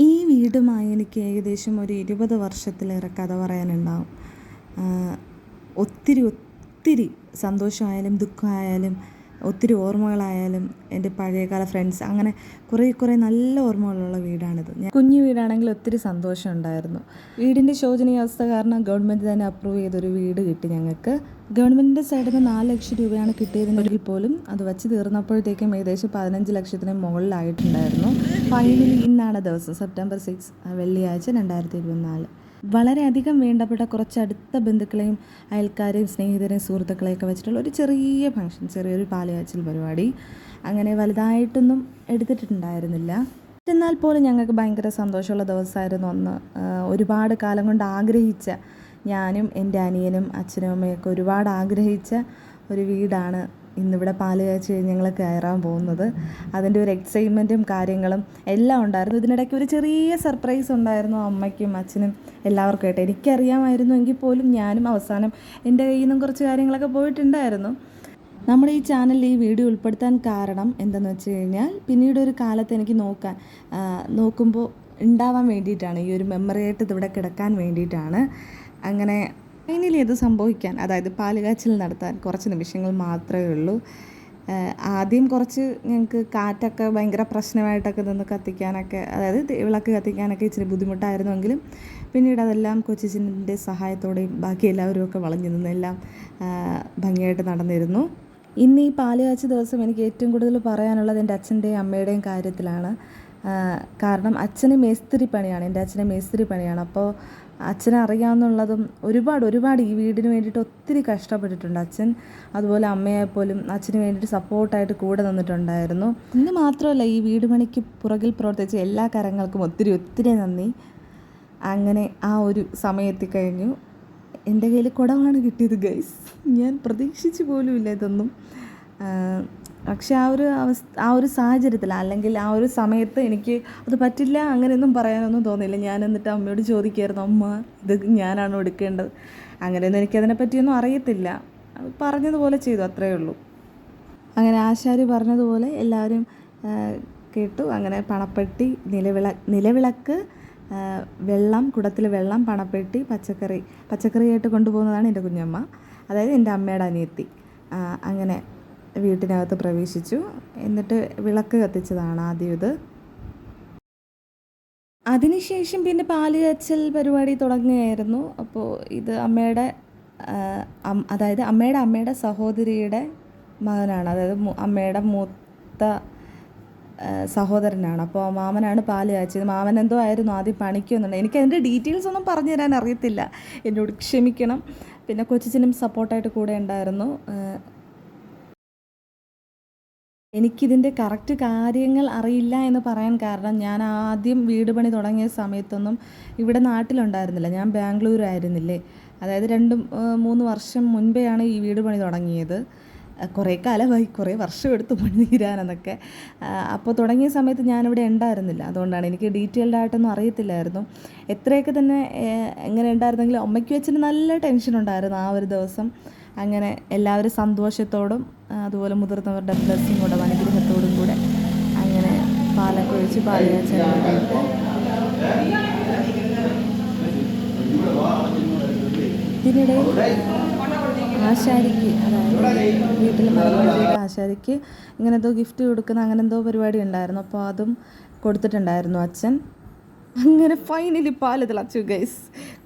ഈ വീടുമായി എനിക്ക് ഏകദേശം ഒരു ഇരുപത് വർഷത്തിലേറെ കഥ പറയാനുണ്ടാവും. ഒത്തിരി ഒത്തിരി സന്തോഷമായാലും ദുഃഖമായാലും ഒത്തിരി ഓർമ്മകളായാലും എന്റെ പഴയകാല ഫ്രണ്ട്സ് അങ്ങനെ കുറേ കുറേ നല്ല ഓർമ്മകളുള്ള വീടാണിത്. ഞാൻ കുഞ്ഞു വീടാണെങ്കിൽ ഒത്തിരി സന്തോഷം ഉണ്ടായിരുന്നു വീടിന്റെ ശോചനീയാവസ്ഥ കാരണം ഗവൺമെന്റ് തന്നെ അപ്രൂവ് ചെയ്തൊരു വീട് കിട്ടി ഞങ്ങൾക്ക്. ഗവൺമെന്റിന്റെ സൈഡിൽ നിന്ന് നാല് ലക്ഷം രൂപയാണ് കിട്ടിയതെങ്കിൽ പോലും അത് വച്ച് തീർന്നപ്പോഴത്തേക്കും ഏകദേശം പതിനഞ്ച് ലക്ഷത്തിന് മുകളിലായിട്ടുണ്ടായിരുന്നു. ഫൈനലി ഇന്നാണ് ദിവസം സെപ്റ്റംബർ സിക്സ് വെള്ളിയാഴ്ച രണ്ടായിരത്തി ഇരുപത്തിനാല്. വളരെയധികം വേണ്ടപ്പെട്ട കുറച്ച് അടുത്ത ബന്ധുക്കളെയും അയൽക്കാരെയും സ്നേഹിതരെയും സുഹൃത്തുക്കളെയൊക്കെ വെച്ചിട്ടുള്ള ഒരു ചെറിയ ഫംഗ്ഷൻ ചെറിയൊരു പാലുകാച്ചൽ പരിപാടി. അങ്ങനെ വലുതായിട്ടൊന്നും എടുത്തിട്ടുണ്ടായിരുന്നില്ല. എന്നാൽ പോലും ഞങ്ങൾക്ക് ഭയങ്കര സന്തോഷമുള്ള ദിവസമായിരുന്നു ഒന്ന് ഒരുപാട് കാലം കൊണ്ട് ആഗ്രഹിച്ച ഞാനും എന്റെ അനിയനും അച്ഛനും അമ്മയൊക്കെ ഒരുപാട് ആഗ്രഹിച്ച ഒരു വീടാണ് ഇന്നിവിടെ പാൽ കാച്ച് ഞങ്ങൾ കയറാൻ പോകുന്നത്. അതിന്റെ ഒരു എക്സൈറ്റ്മെന്റും കാര്യങ്ങളും എല്ലാം ഉണ്ടായിരുന്നു. ഇതിനിടയ്ക്ക് ഒരു ചെറിയ സർപ്രൈസ് ഉണ്ടായിരുന്നു അമ്മയ്ക്കും അച്ഛനും എല്ലാവർക്കും ആയിട്ട് എനിക്കറിയാമായിരുന്നു എങ്കിൽ പോലും ഞാനും അവസാനം എന്റെ കയ്യിൽ നിന്നും കുറച്ച് കാര്യങ്ങളൊക്കെ പോയിട്ടുണ്ടായിരുന്നു. നമ്മുടെ ഈ ചാനലിൽ ഈ വീഡിയോ ഉൾപ്പെടുത്താൻ കാരണം എന്തെന്ന് വെച്ച് കഴിഞ്ഞാൽ പിന്നീട് ഒരു കാലത്ത് എനിക്ക് നോക്കാൻ നോക്കുമ്പോൾ ഉണ്ടാവാൻ വേണ്ടിയിട്ടാണ്. ഈ ഒരു മെമ്മറി ആയിട്ട് ഇതിവിടെ കിടക്കാൻ വേണ്ടിയിട്ടാണ്. അങ്ങനെ ഫൈനലി ഇത് സംഭവിക്കാൻ അതായത് പാലുകാച്ചിൽ നടത്താൻ കുറച്ച് നിമിഷങ്ങൾ മാത്രമേ ഉള്ളൂ. ആദ്യം കുറച്ച് ഞങ്ങൾക്ക് കാറ്റൊക്കെ ഭയങ്കര പ്രശ്നമായിട്ടൊക്കെ നിന്ന് കത്തിക്കാനൊക്കെ അതായത് വിളക്ക് കത്തിക്കാനൊക്കെ ഇച്ചിരി ബുദ്ധിമുട്ടായിരുന്നുവെങ്കിലും പിന്നീട് അതെല്ലാം കൊച്ചിച്ചിന്റെ സഹായത്തോടെയും ബാക്കി എല്ലാവരും ഒക്കെ വളഞ്ഞു നിന്നെല്ലാം ഭംഗിയായിട്ട് നടന്നിരുന്നു. ഇന്ന് ഈ പാലുകാച്ച ദിവസം എനിക്ക് ഏറ്റവും കൂടുതൽ പറയാനുള്ളത് എന്റെ അച്ഛന്റെയും അമ്മയുടെയും കാര്യത്തിലാണ്. കാരണം അച്ഛന് മേസ്തിരി പണിയാണ് എന്റെ അച്ഛന് മേസ്തിരി പണിയാണ്. അപ്പോൾ അച്ഛനെ അറിയാമെന്നുള്ളതും ഒരുപാട് ഒരുപാട് ഈ വീടിന് വേണ്ടിയിട്ട് ഒത്തിരി കഷ്ടപ്പെട്ടിട്ടുണ്ട് അച്ഛൻ. അതുപോലെ അമ്മയെപ്പോലും അച്ഛന് വേണ്ടിയിട്ട് സപ്പോർട്ടായിട്ട് കൂടെ നിന്നിട്ടുണ്ടായിരുന്നു. ഇന്ന് മാത്രമല്ല ഈ വീട് പണിക്ക് പുറകിൽ പ്രവർത്തിച്ച എല്ലാ കരങ്ങൾക്കും ഒത്തിരി ഒത്തിരി നന്ദി. അങ്ങനെ ആ ഒരു സമയത്തിക്കഴിഞ്ഞു എന്റെ കയ്യിൽ കുടമാണ് കിട്ടിയത് ഗൈസ് ഞാൻ പ്രതീക്ഷിച്ചു പോലുമില്ല ഇതൊന്നും. പക്ഷെ ആ ഒരു അവസ്ഥ ആ ഒരു സാഹചര്യത്തിൽ അല്ലെങ്കിൽ ആ ഒരു സമയത്ത് എനിക്ക് അത് പറ്റില്ല അങ്ങനെയൊന്നും പറയാനൊന്നും തോന്നിയില്ല. ഞാൻ എന്നിട്ട് അമ്മയോട് ചോദിക്കുമായിരുന്നു അമ്മ ഇത് ഞാനാണ് എടുക്കേണ്ടത്? അങ്ങനെയൊന്നും എനിക്കതിനെ പറ്റിയൊന്നും അറിയത്തില്ല. പറഞ്ഞതുപോലെ ചെയ്തു അത്രയേ ഉള്ളൂ. അങ്ങനെ ആശാരി പറഞ്ഞതുപോലെ എല്ലാവരും കേട്ടു. അങ്ങനെ പണപ്പെട്ടി നിലവിള നിലവിളക്ക് വെള്ളം കുടത്തിൽ വെള്ളം പണപ്പെട്ടി പച്ചക്കറി പച്ചക്കറിയായിട്ട് കൊണ്ടുപോകുന്നതാണ് എന്റെ കുഞ്ഞമ്മ. അതായത് എന്റെ അമ്മയുടെ അനിയത്തി. അങ്ങനെ വീട്ടിനകത്ത് പ്രവേശിച്ചു. എന്നിട്ട് വിളക്ക് കത്തിച്ചതാണ് ആദ്യം ഇത്. അതിനുശേഷം പിന്നെ പാൽ കച്ചൽ പരിപാടി തുടങ്ങുകയായിരുന്നു. അപ്പോൾ ഇത് അമ്മയുടെ അതായത് അമ്മയുടെ അമ്മയുടെ സഹോദരിയുടെ മകനാണ്. അതായത് അമ്മയുടെ മൂത്ത സഹോദരനാണ്. അപ്പോൾ മാമനാണ് പാൽ കാച്ചത് മാമൻ എന്തോ ആയിരുന്നു ആദ്യം പണിക്കുന്നുണ്ട് എനിക്ക് അതിന്റെ ഡീറ്റെയിൽസ് ഒന്നും പറഞ്ഞു തരാൻ അറിയത്തില്ല. എന്നോട് ക്ഷമിക്കണം. പിന്നെ കൊച്ചിനും സപ്പോർട്ടായിട്ട് കൂടെ ഉണ്ടായിരുന്നു. എനിക്കിതിന്റെ കറക്റ്റ് കാര്യങ്ങൾ അറിയില്ല എന്ന് പറയാൻ കാരണം ഞാൻ ആദ്യം വീട് പണി തുടങ്ങിയ സമയത്തൊന്നും ഇവിടെ നാട്ടിലുണ്ടായിരുന്നില്ല. ഞാൻ ബാംഗ്ലൂരായിരുന്നില്ലേ അതായത് രണ്ട് മൂന്ന് വർഷം മുൻപെയാണ് ഈ വീട് പണി തുടങ്ങിയത്. കുറേ കാലമായി കുറേ വർഷം എടുത്തു പണി തീരാനെന്നൊക്കെ. അപ്പോൾ തുടങ്ങിയ സമയത്ത് ഞാനിവിടെ ഉണ്ടായിരുന്നില്ല. അതുകൊണ്ടാണ് എനിക്ക് ഡീറ്റെയിൽഡ് ആയിട്ടൊന്നും അറിയത്തില്ലായിരുന്നു. എത്രയൊക്കെ തന്നെ എങ്ങനെ ഉണ്ടായിരുന്നെങ്കിലും അമ്മയ്ക്ക് വെച്ചിട്ട് നല്ല ടെൻഷൻ ഉണ്ടായിരുന്നു ആ ഒരു ദിവസം. അങ്ങനെ എല്ലാവരും സന്തോഷത്തോടും അതുപോലെ മുതിർന്നവരുടെ ബ്ലെസ്സിങ്ങോടും അനുഗ്രഹത്തോടും കൂടെ അങ്ങനെ പാലൊക്കെ ഒഴിച്ച് പാലുകാച്ചാനായിട്ട് ഇതിനിടയിൽ ആശാരിക്ക് അതായത് വീട്ടിൽ മറുപടി ആശാരിക്ക് ഇങ്ങനെ എന്തോ ഗിഫ്റ്റ് കൊടുക്കുന്ന അങ്ങനെ എന്തോ പരിപാടി ഉണ്ടായിരുന്നു. അപ്പോൾ അതും കൊടുത്തിട്ടുണ്ടായിരുന്നു അച്ഛൻ. അങ്ങനെ ഫൈനലി പാൽ തിളച്ചു ഗൈസ്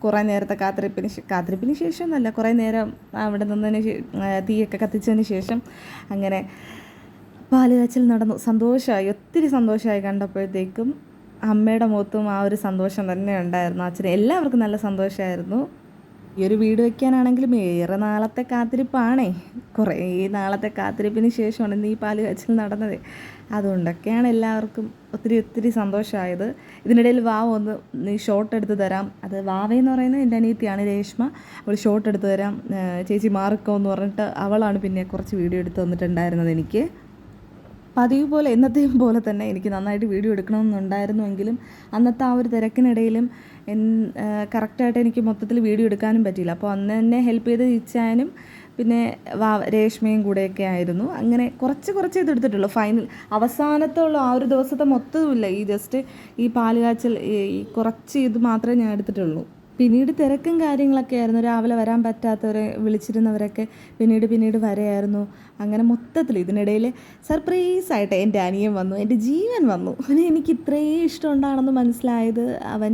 കുറേ നേരത്തെ കാത്തിരിപ്പിന് കാത്തിരിപ്പിന് ശേഷം എന്നല്ല കുറേ നേരം അവിടെ നിന്നതിന് തീയൊക്കെ കത്തിച്ചതിന് ശേഷം അങ്ങനെ പാൽ കാച്ചൽ നടന്നു. സന്തോഷമായി ഒത്തിരി സന്തോഷമായി കണ്ടപ്പോഴത്തേക്കും അമ്മയുടെ മുഖത്തും ആ ഒരു സന്തോഷം തന്നെ ഉണ്ടായിരുന്നു. അച്ഛന് എല്ലാവർക്കും നല്ല സന്തോഷമായിരുന്നു. ഈ ഒരു വീട് വയ്ക്കാനാണെങ്കിലും ഏറെ നാളത്തെ കാത്തിരിപ്പാണേ. കുറേ നാളത്തെ കാത്തിരിപ്പിന് ശേഷമാണ് ഇന്ന് ഈ പാൽ കാച്ചൽ നടന്നത്. അതുകൊണ്ടൊക്കെയാണ് എല്ലാവർക്കും ഒത്തിരി ഒത്തിരി സന്തോഷമായത്. ഇതിനിടയിൽ വാവ് ഒന്ന് നീ ഷോട്ട് എടുത്ത് തരാം. അത് വാവയെന്ന് പറയുന്നത് എന്റെ അനിയത്തിയാണ് രേഷ്മ. അവൾ ഷോട്ട് എടുത്ത് തരാം. ചേച്ചി മാറിക്കോ എന്ന് പറഞ്ഞിട്ട് അവളാണ് പിന്നെ കുറച്ച് വീഡിയോ എടുത്ത് തന്നിട്ടുണ്ടായിരുന്നത് എനിക്ക്. പതിവ് പോലെ എന്നത്തെയും പോലെ തന്നെ എനിക്ക് നന്നായിട്ട് വീഡിയോ എടുക്കണമെന്നുണ്ടായിരുന്നുവെങ്കിലും അന്നത്തെ ആ ഒരു തിരക്കിനിടയിലും എൻ കറക്റ്റായിട്ട് എനിക്ക് മൊത്തത്തിൽ വീഡിയോ എടുക്കാനും പറ്റിയില്ല. അപ്പോൾ അന്ന് എന്നെ ഹെൽപ്പ് ചെയ്ത് ഇച്ചാനും പിന്നെ വാ രേഷ്മയും കൂടെയൊക്കെ ആയിരുന്നു. അങ്ങനെ കുറച്ച് കുറച്ച് ഇത് എടുത്തിട്ടുള്ളൂ ഫൈനൽ അവസാനത്തുള്ള ആ ഒരു ദിവസത്തെ മൊത്തമില്ല ഈ ജസ്റ്റ് ഈ പാലുകാച്ചൽ ഈ കുറച്ച് ഇത് മാത്രമേ ഞാൻ എടുത്തിട്ടുള്ളൂ. പിന്നീട് തിരക്കും കാര്യങ്ങളൊക്കെ ആയിരുന്നു. രാവിലെ വരാൻ പറ്റാത്തവരെ വിളിച്ചിരുന്നവരൊക്കെ പിന്നീട് പിന്നീട് വരെയായിരുന്നു. അങ്ങനെ മൊത്തത്തിൽ ഇതിനിടയിൽ സർപ്രൈസായിട്ട് എന്റെ അനിയൻ വന്നു എന്റെ ജീവൻ വന്നു. അവന് എനിക്ക് ഇത്രയും ഇഷ്ടമുണ്ടാണെന്ന് മനസ്സിലായത് അവൻ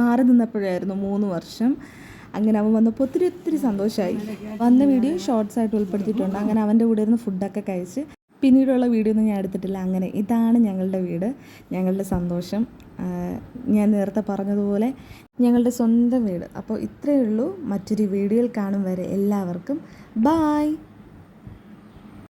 മാറി നിന്നപ്പോഴായിരുന്നു മൂന്ന് വർഷം. അങ്ങനെ അവൻ വന്നപ്പോൾ ഒത്തിരി ഒത്തിരി സന്തോഷമായി വന്ന വീഡിയോ ഷോർട്സ് ആയിട്ട് ഉൾപ്പെടുത്തിയിട്ടുണ്ട്. അങ്ങനെ അവന്റെ കൂടെ ഇരുന്ന് ഫുഡൊക്കെ കഴിച്ച് പിന്നീടുള്ള വീഡിയോ ഒന്നും ഞാൻ എടുത്തിട്ടില്ല. അങ്ങനെ ഇതാണ് ഞങ്ങളുടെ വീട്. ഞങ്ങളുടെ സന്തോഷം. ഞാൻ നേരത്തെ പറഞ്ഞതുപോലെ ഞങ്ങളുടെ സ്വന്തം വീട്. അപ്പോൾ ഇത്രയേ ഉള്ളൂ. മറ്റൊരു വീഡിയോയിൽ കാണും വരെ എല്ലാവർക്കും. ബായ്